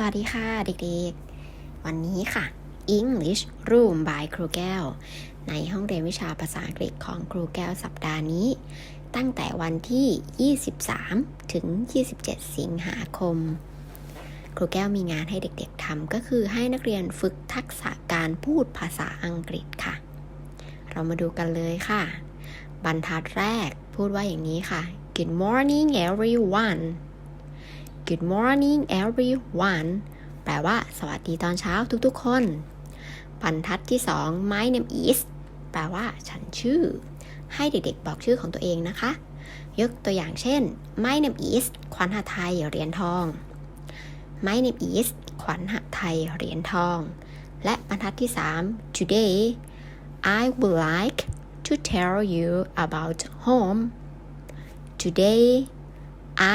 สวัสดีค่ะเด็กๆ วันนี้ค่ะ English Room by ครูแก้ว ในห้องเรียนวิชาภาษาอังกฤษของครูแก้วสัปดาห์นี้ ตั้งแต่วันที่ 23 ถึง 27 สิงหาคม ครูแก้วมีงานให้เด็กๆทำก็คือให้นักเรียนฝึกทักษะการพูดภาษาอังกฤษค่ะ เรามาดูกันเลยค่ะ บรรทัดแรกพูดว่าอย่างนี้ค่ะ Good morning everyone Good morning everyone แปลว่า สวัสดีตอนเช้าทุกๆ คน บรรทัดที่ 2 My name is แปลว่า ฉันชื่อ ให้เด็กๆ บอกชื่อของตัวเองนะคะ ยกตัวอย่างเช่น My name is ขวัญหไทยเหรียญทอง My name is ขวัญหไทยเหรียญทอง และบรรทัดที่ 3 Today I would like to tell you about home Today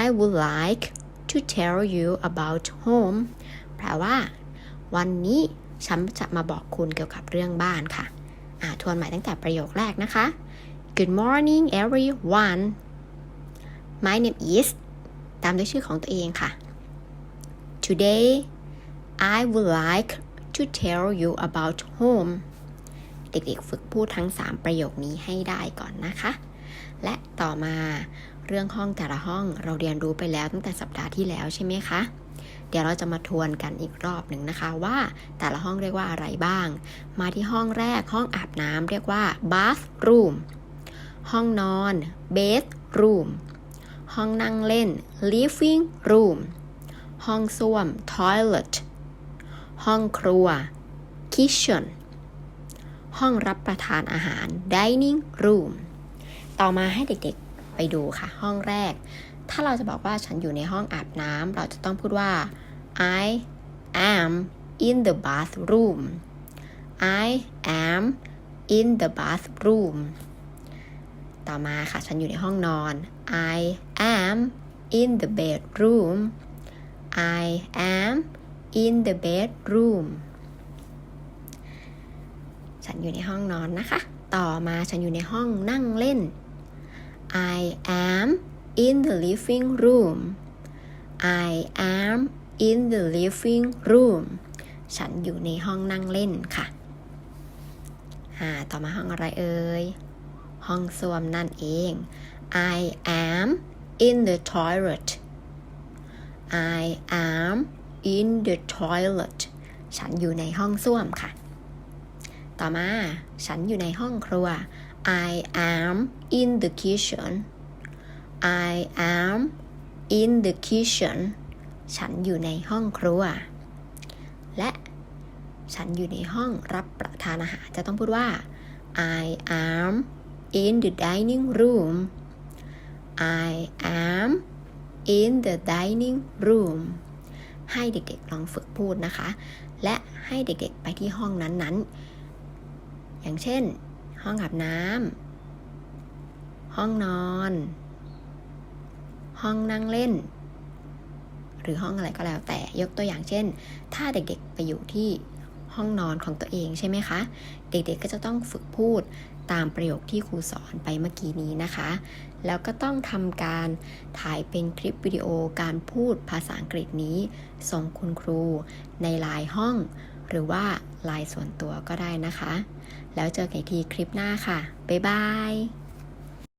I would like to tell you about home แปลว่า วันนี้ฉันจะมาบอกคุณเกี่ยวกับเรื่องบ้านค่ะอ่าทวนใหม่ตั้งแต่ประโยคแรกนะคะ Good morning everyone My name is ตามด้วยชื่อของตัวเองค่ะ Today I would like to tell you about home เด็กๆฝึกพูดทั้ง 3 ประโยคนี้ให้ได้ก่อนนะคะ และต่อมา เรื่องห้องแต่ละห้องเราเรียนรู้ไปแล้วตั้งแต่สัปดาห์ที่แล้วใช่ไหมคะ เดี๋ยวเราจะมาทวนกันอีกรอบหนึ่งนะคะว่าแต่ละห้องเรียกว่าอะไรบ้าง มาที่ห้องแรกห้องอาบน้ำเรียกว่า bathroom ห้องนอน bedroom ห้องนั่งเล่น living room ห้องส้วม toilet ห้องครัว kitchen ห้องรับประทานอาหาร dining room ต่อมาให้เด็กๆ ไปดูค่ะ ห้องแรก ถ้าเราจะบอกว่าฉันอยู่ในห้องอาบน้ำเราจะต้องพูดว่า I am in the bathroom I am in the bathroom ต่อมาค่ะ ฉันอยู่ในห้องนอน I am in the bedroom I am in the bedroom ฉันอยู่ในห้องนอนนะคะ ต่อมาฉันอยู่ในห้องนั่งเล่น I am in the living room I am in the living room ฉันอยู่ในห้องนั่งเล่นค่ะอ่าต่อมาห้องอะไรเอ่ย ห้องส้วมนั่นเอง I am in the toilet I am in the toilet ฉันอยู่ในห้องส้วมค่ะ ต่อมา ฉันอยู่ในห้องครัว I am in the kitchen I am in the kitchen ฉันอยู่ในห้องครัว และฉันอยู่ในห้องรับประทานอาหาร จะต้องพูดว่า I am in the dining room I am in the dining room ให้เด็กๆลองฝึกพูดนะคะ และให้เด็กๆไปที่ห้องนั้นๆ อย่างเช่น ห้องอาบน้ำ ห้องนอน ห้องนั่งเล่น หรือห้องอะไรก็แล้วแต่ยกตัวอย่างเช่น ถ้าเด็กๆไปอยู่ที่ ห้องนอนของตัวเองใช่ไหมคะ เด็กๆก็จะต้องฝึกพูดตามประโยคที่ครูสอนไปเมื่อกี้นี้นะคะ แล้วก็ต้องทำการถ่ายเป็นคลิปวิดีโอการพูดภาษาอังกฤษนี้ ส่งคุณครูในไลน์ห้อง หรือว่าไลน์ส่วนตัวก็ได้นะคะ แล้วเจอกันอีกทีคลิปหน้าค่ะ บ๊ายบาย